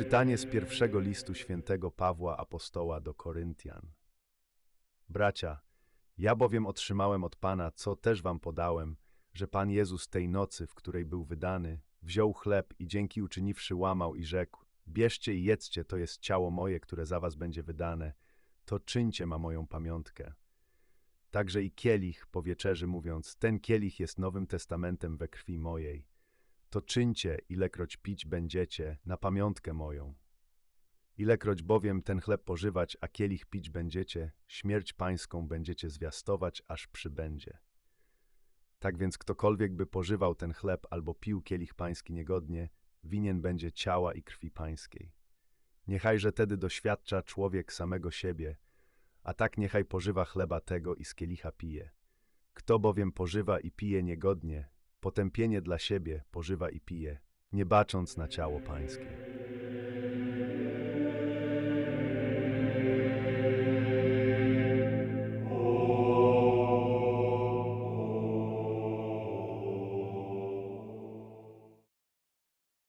Czytanie z pierwszego listu świętego Pawła Apostoła do Koryntian. Bracia, ja bowiem otrzymałem od Pana, co też wam podałem, że Pan Jezus tej nocy, w której był wydany, wziął chleb i dzięki uczyniwszy łamał i rzekł: Bierzcie i jedzcie, to jest ciało moje, które za was będzie wydane, to czyńcie ma moją pamiątkę. Także i kielich po wieczerzy mówiąc: Ten kielich jest nowym testamentem we krwi mojej. To czyńcie, ilekroć pić będziecie, na pamiątkę moją. Ilekroć bowiem ten chleb pożywać, a kielich pić będziecie, śmierć pańską będziecie zwiastować, aż przybędzie. Tak więc ktokolwiek by pożywał ten chleb albo pił kielich pański niegodnie, winien będzie ciała i krwi pańskiej. Niechajże tedy doświadcza człowiek samego siebie, a tak niechaj pożywa chleba tego i z kielicha pije. Kto bowiem pożywa i pije niegodnie, potępienie dla siebie pożywa i pije, nie bacząc na ciało pańskie.